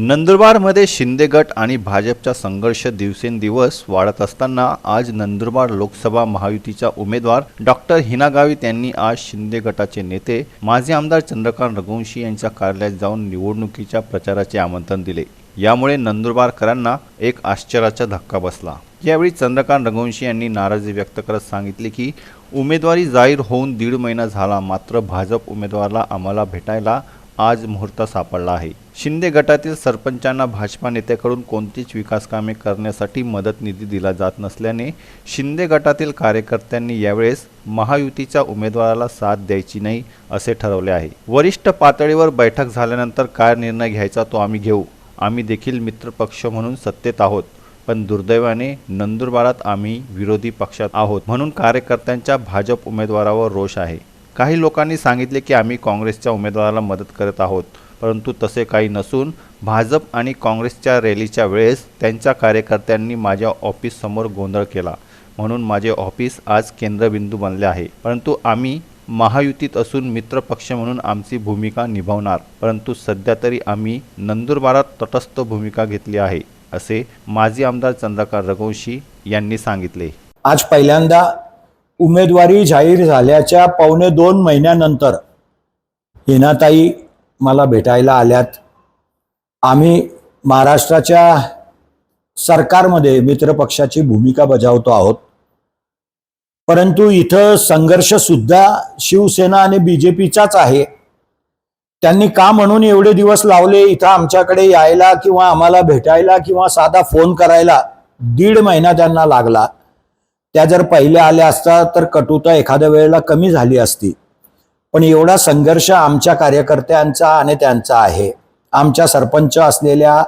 नंदुरबारमध्ये शिंदे गट आणि भाजपचा संघर्ष दिवसेंदिवस वाढत असताना आज नंदुरबार लोकसभा महायुतीच्या उमेदवार डॉक्टर हिना गावित यांनी आज शिंदे गटाचे नेते माजी आमदार चंद्रकांत रघुवंशी यांच्या कार्यालयात जाऊन निवडणुकीच्या प्रचाराचे आमंत्रण दिले. यामुळे नंदुरबारकरांना एक आश्चर्याचा धक्का बसला. यावेळी चंद्रकांत रघुवंशी यांनी नाराजी व्यक्त करत सांगितले की उमेदवारी जाहीर होऊन दीड महिना झाला मात्र भाजप उमेदवाराला आम्हाला भेटायला आज मुहूर्त सापडला आहे. शिंदे गटातील सरपंचांना भाजपा नेत्याकडून कोणतीच विकासकामे करण्यासाठी मदत निधी दिला जात नसल्याने शिंदे गटातील कार्यकर्त्यांनी यावेळेस महायुतीच्या उमेदवाराला साथ द्यायची नाही असे ठरवले आहे. वरिष्ठ पातळीवर बैठक झाल्यानंतर काय निर्णय घ्यायचा तो आम्ही घेऊ. आम्ही देखील मित्रपक्ष म्हणून सत्तेत आहोत. पण दुर्दैवाने नंदुरबारात आम्ही विरोधी पक्षात आहोत म्हणून कार्यकर्त्यांच्या भाजप उमेदवारावर रोष आहे. काही लोकांनी सांगितले की आम्ही काँग्रेसच्या उमेदवाराला मदत करत आहोत परंतु तसे काही नसून भाजप आणि काँग्रेसच्या रॅलीच्या वेळेस त्यांच्या कार्यकर्त्यांनी माझ्या ऑफिससमोर गोंधळ केला. म्हणून माझे ऑफिस आज केंद्रबिंदू बनले आहे. परंतु आम्ही महायुतीत असून मित्रपक्ष म्हणून आमची भूमिका निभावणार परंतु सध्या तरी आम्ही नंदुरबारात तटस्थ भूमिका घेतली आहे असे माजी आमदार चंद्रकांत रघुवंशी यांनी सांगितले. आज पहिल्यांदा उमेदवारी जाहीर झाल्याच्या पावणे दोन महिन्यानंतर हिनाताई मला भेटायला आल्यात. आम्ही महाराष्ट्राच्या सरकारमध्ये मित्रपक्षाची भूमिका बजावतो आहोत. परंतु इथं संघर्षसुद्धा शिवसेना आणि बी जे पीचाच आहे. त्यांनी का म्हणून एवढे दिवस लावले इथं आमच्याकडे यायला किंवा आम्हाला भेटायला किंवा साधा फोन करायला दीड महिना त्यांना लागला. त्या जर पहिल्या आल्या असता तर कटुता एखाद्या वेळेला कमी झाली असती. पण एवढा संघर्ष आमच्या कार्यकर्त्यांचा आणि त्यांचा आहे. आमच्या सरपंच असलेल्या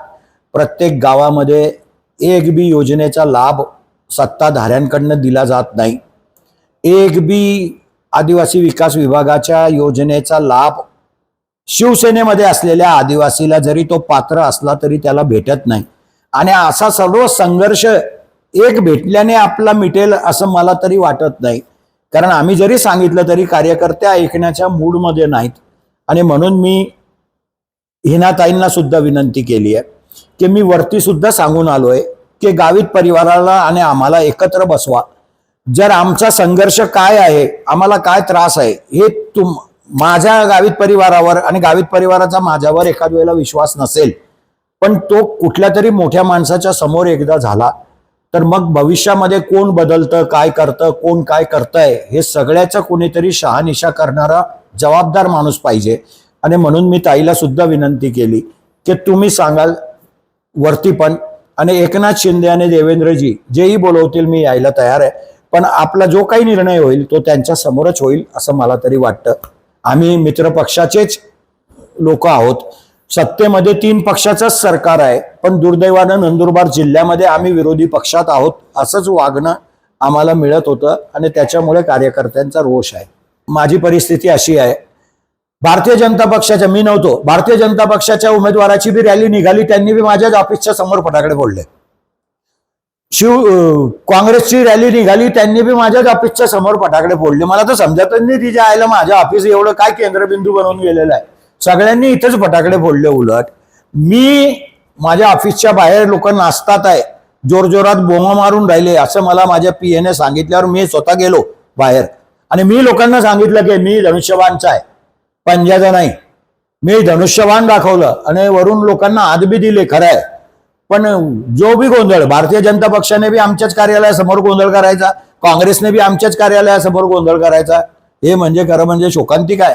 प्रत्येक गावामध्ये एक बी योजनेचा लाभ सत्ताधाऱ्यांकडनं दिला जात नाही. एक बी आदिवासी विकास विभागाच्या योजनेचा लाभ शिवसेनेमध्ये असलेल्या आदिवासीला जरी तो पात्र असला तरी त्याला भेटत नाही. आणि असा सर्व संघर्ष एक भेटल्याने आपला मिटेल असं मला तरी वाटत नाही. कारण आम्ही जरी सांगितलं तरी कार्यकर्ते ऐकण्याच्या मूडमध्ये नाहीत. आणि म्हणून मी हिनाताईंना सुद्धा विनंती केली आहे की मी वरती सुद्धा सांगून आलोय की गावित परिवाराला आणि आम्हाला एकत्र बसवा. जर आमचा संघर्ष काय आहे आम्हाला काय त्रास आहे हे तुम माझ्या गावित परिवारावर आणि गावित परिवाराचा माझ्यावर एखाद वेळेला विश्वास नसेल पण तो कुठल्या तरी मोठ्या माणसाच्या समोर एकदा झाला तर मग भविष्यामध्ये कोण बदलतं काय करतं कोण काय करतंय हे सगळ्याचं कोणीतरी शहानिशा करणारा जबाबदार माणूस पाहिजे. आणि म्हणून मी ताईला सुद्धा विनंती केली की तुम्ही सांगाल वरती पण. आणि एकनाथ शिंदे आणि देवेंद्रजी जेही बोलवतील मी यायला तयार आहे. पण आपला जो काही निर्णय होईल तो त्यांच्या समोरच होईल असं मला तरी वाटतं. आम्ही मित्रपक्षाचेच लोक आहोत. सत्तेमध्ये तीन पक्षाचंच सरकार आहे. पण दुर्दैवानं नंदुरबार जिल्ह्यामध्ये आम्ही विरोधी पक्षात आहोत असंच वागणं आम्हाला मिळत होतं आणि त्याच्यामुळे कार्यकर्त्यांचा रोष आहे. माझी परिस्थिती अशी आहे. भारतीय जनता पक्षाच्या मी नव्हतो. भारतीय जनता पक्षाच्या उमेदवाराची बी रॅली निघाली त्यांनी बी माझ्याच ऑफिसच्या समोर फटाकडे फोडले. शिव काँग्रेसची रॅली निघाली त्यांनी बी माझ्याच ऑफिसच्या समोर फटाकडे फोडले. मला तर समजतच नाही तिच्या आईला माझ्या ऑफिस एवढं काय केंद्रबिंदू बनवून गेलेलं आहे. सगळ्यांनी इथंच फटाकडे फोडले उलट. मी माझ्या ऑफिसच्या बाहेर लोक नाचतात आहे. जोरजोरात बोमा मारून राहिले असं मला माझ्या पीएने सांगितल्यावर मी स्वतः गेलो बाहेर. आणि मी लोकांना सांगितलं की मी धनुष्यबाणचा आहे. पंजाचा नाही. मी धनुष्यबाण दाखवलं आणि वरून लोकांना हात बी दिले खरं आहे. पण जो बी गोंधळ भारतीय जनता पक्षाने बी आमच्याच कार्यालयासमोर गोंधळ करायचा काँग्रेसने बी आमच्याच कार्यालयासमोर गोंधळ करायचा हे म्हणजे खरं म्हणजे शोकांतिक आहे.